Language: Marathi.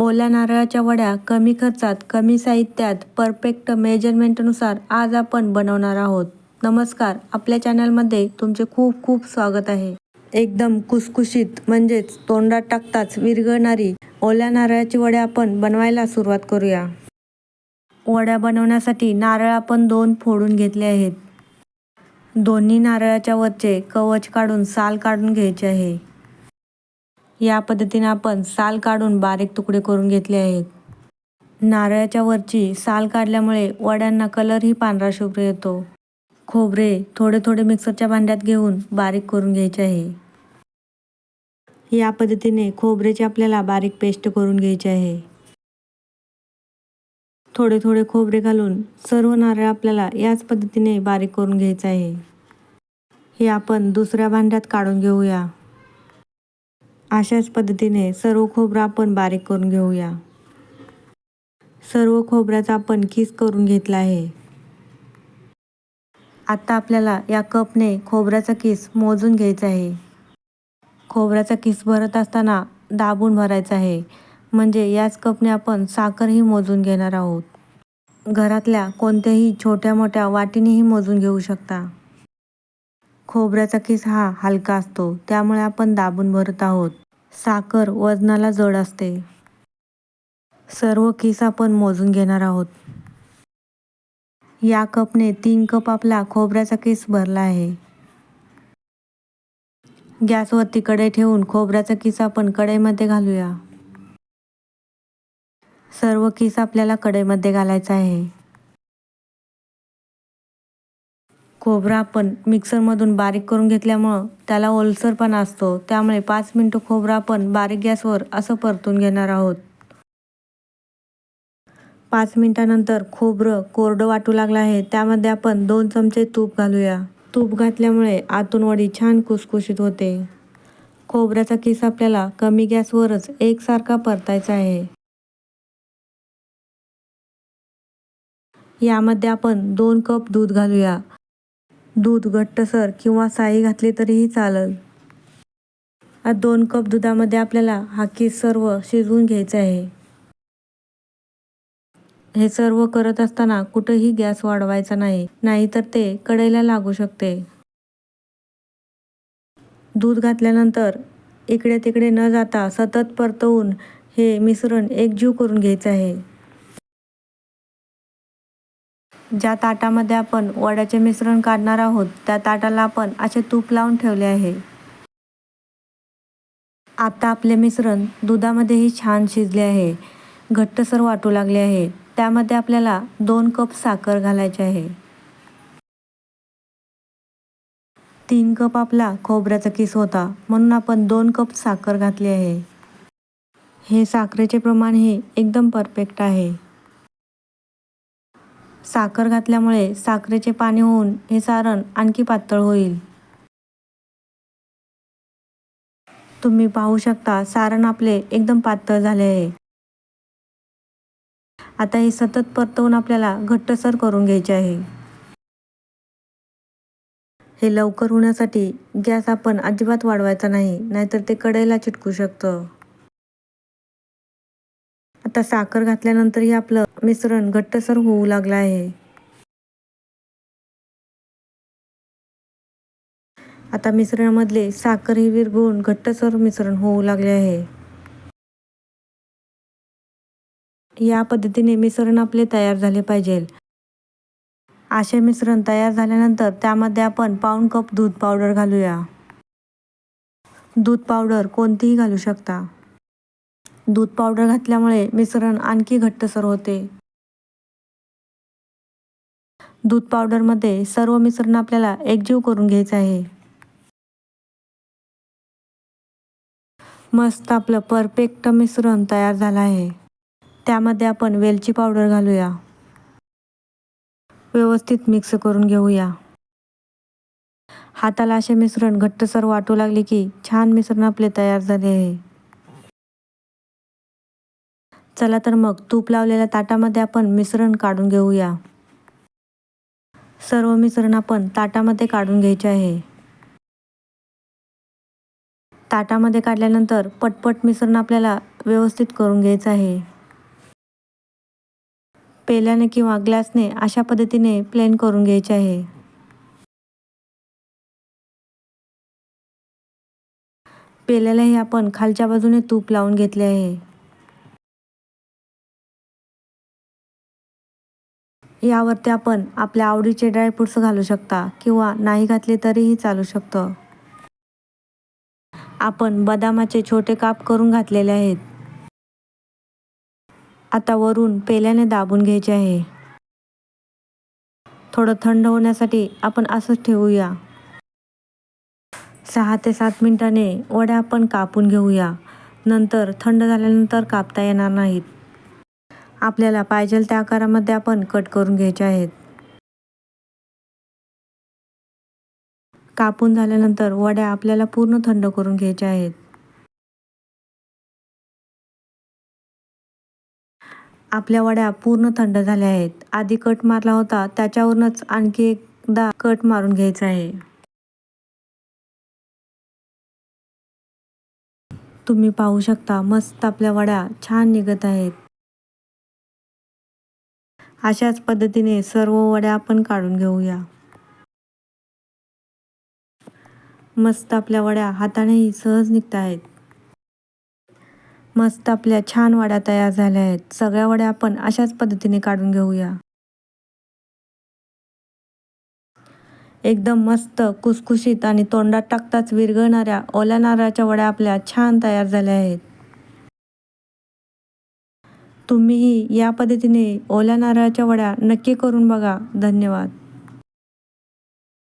ओल्या नारळाच्या वड्या कमी खर्चात कमी साहित्यात परफेक्ट मेजरमेंटनुसार आज आपण बनवणार आहोत. नमस्कार आपल्या चॅनलमध्ये तुमचे खूप खूप स्वागत आहे. एकदम कुसकुशीत म्हणजेच तोंडात टाकताच विरघळणारी ओल्या नारळाची वड्या आपण बनवायला सुरुवात करूया. वड्या बनवण्यासाठी नारळ आपण दोन फोडून घेतले आहेत. दोन्ही नारळाच्या वरचे कवच काढून साल काढून घ्यायचे आहे. या पद्धतीने आपण साल काढून बारीक तुकडे करून घेतले आहेत. नारळाच्या वरची साल काढल्यामुळे वड्यांना कलरही पांढरा शुभ्र येतो. खोबरे थोडे थोडे मिक्सरच्या भांड्यात घेऊन बारीक करून घ्यायचे आहे. या पद्धतीने खोबऱ्याची आपल्याला बारीक पेस्ट करून घ्यायची आहे. थोडे थोडे खोबरे घालून सर्व नारळ आपल्याला याच पद्धतीने बारीक करून घ्यायचं आहे. हे आपण दुसऱ्या भांड्यात काढून घेऊया. अशाच पद्धतीने सर्व खोबरं आपण बारीक करून घेऊया. सर्व खोबऱ्याचा आपण किस करून घेतला आहे? आता आपल्याला या कपने खोबऱ्याचा किस मोजून घ्यायचा आहे. खोबऱ्याचा किस भरत असताना दाबून भरायचा आहे. म्हणजे याच कपने आपण साखरही मोजून घेणार आहोत. घरातल्या कोणत्याही छोट्या मोठ्या वाटीनेही मोजून घेऊ शकता. खोबऱ्याचा किस हा हलका असतो त्यामुळे आपण दाबून भरत आहोत. साखर वजनाला जड असते. सर्व किस आपण मोजून घेणार आहोत. या कपने तीन कप आपला खोबऱ्याचा किस भरला आहे. गॅसवरती कढई ठेवून खोबऱ्याचा किस आपण कढईमध्ये घालूया. सर्व किस आपल्याला कढईमध्ये घालायचा आहे. खोबरा आपण मिक्सरमधून बारीक करून घेतल्यामुळं त्याला ओलसरपणा असतो. त्यामुळे पाच मिनटं खोबरा आपण बारीक गॅसवर असं परतून घेणार आहोत. पाच मिनिटानंतर खोबरं कोरडं वाटू लागलं आहे. त्यामध्ये आपण दोन चमचे तूप घालूया. तूप घातल्यामुळे आतून वडी छान कुसकुशीत होते. खोबऱ्याचा किस आपल्याला कमी गॅसवरच एकसारखा परतायचा आहे. यामध्ये आपण दोन कप दूध घालूया. दूध घट्टसर किंवा साई घातली तरीही चालेल. दोन कप दुधामध्ये आपल्याला हा केस सर्व शिजवून घ्यायचं आहे. हे सर्व करत असताना कुठंही गॅस वाढवायचा नाही नाहीतर ते कढईला लागू शकते. दूध घातल्यानंतर इकडे तिकडे न जाता सतत परतवून हे मिश्रण एकजीव करून घ्यायचं आहे. ज्या ताटामध्ये आपण वड्याचे मिश्रण काढणार आहोत त्या ताटाला आपण असे तूप लावून ठेवले आहे. आता आपले मिश्रण दुधामध्येही छान शिजले आहे. घट्टसर वाटू लागले आहे. त्यामध्ये आपल्याला दोन कप साखर घालायची आहे. तीन कप आपला खोबऱ्याचा किस होता म्हणून आपण दोन कप साखर घातली आहे. हे साखरेचे प्रमाण हे एकदम परफेक्ट आहे. साखर घातल्यामुळे साखरेचे पाणी होऊन हे सारण आणखी पातळ होईल. तुम्ही पाहू शकता सारण आपले एकदम पातळ झाले आहे. आता हे सतत परतवून आपल्याला घट्टसर करून घ्यायचे आहे. हे लवकर होण्यासाठी गॅस आपण अजिबात वाढवायचा नाही नाहीतर ते कढईला चिटकू शकतं. आता साखर घातल्यानंतरही आपलं मिश्रण घट्टसर होऊ लागलं आहे. आता मिश्रणामधले साखर ही विरघळून घट्टसर मिश्रण होऊ लागले आहे. या पद्धतीने मिश्रण आपले तयार झाले पाहिजे. असे मिश्रण तयार झाल्यानंतर त्यामध्ये आपण पाऊण कप दूध पावडर घालूया. दूध पावडर कोणतीही घालू शकता. दूध पावडर घातल्यामुळे मिश्रण आणखी घट्टसर होते. दूध पावडरमध्ये सर्व मिश्रण आपल्याला एकजीव करून घ्यायचं आहे. मस्त आपलं परफेक्ट मिश्रण तयार झालं आहे. त्यामध्ये आपण वेलची पावडर घालूया. व्यवस्थित मिक्स करून घेऊया. हाताला असे मिश्रण घट्टसर वाटू लागले की छान मिश्रण आपले तयार झाले आहे. चला तर मग तूप लावलेल्या ताटामध्ये आपण मिश्रण काढून घेऊया. सर्व मिश्रण आपण ताटामध्ये काढून घ्यायचे आहे. ताटामध्ये काढल्यानंतर पटपट मिश्रण आपल्याला व्यवस्थित करून घ्यायचं आहे. पेल्याने किंवा ग्लासने अशा पद्धतीने प्लेन करून घ्यायचे आहे. पेल्यालाही आपण खालच्या बाजूने तूप लावून घेतले आहे. यावरती आपण आपल्या आवडीचे ड्रायफ्रुट्स घालू शकता किंवा नाही घातले तरीही चालू शकतं. आपण बदामाचे छोटे काप करून घातलेले आहेत. आता वरून पेल्याने दाबून घ्यायचे आहे. थोडं थंड होण्यासाठी आपण असंच ठेवूया. सहा ते सात मिनिटाने वड्या आपण कापून घेऊया. नंतर थंड झाल्यानंतर कापता येणार नाहीत. आपल्याला पाहिजे त्या आकारामध्ये आपण कट करून घ्यायचे आहेत. कापून झाल्यानंतर वड्या आपल्याला पूर्ण थंड करून घ्यायच्या आहेत. आपल्या वड्या पूर्ण थंड झाल्या आहेत. आधी कट मारला होता त्याच्यावरूनच आणखी एकदा कट मारून घ्यायचा आहे. तुम्ही पाहू शकता मस्त आपल्या वड्या छान निघत आहेत. अशाच पद्धतीने सर्व वड्या आपण काढून घेऊया. मस्त आपल्या वड्या हातानेही सहज निघत आहेत. मस्त आपल्या छान वड्या तयार झाल्या आहेत. सगळ्या वड्या आपण अशाच पद्धतीने काढून घेऊया. एकदम मस्त कुसकुशीत आणि तोंडात टाकताच विरघळणाऱ्या ओल्या नारळाच्या वड्या आपल्या छान तयार झाल्या आहेत. तुम्हीही या पद्धतीने ओल्या नारळाच्या वड्या नक्की करून बघा. धन्यवाद.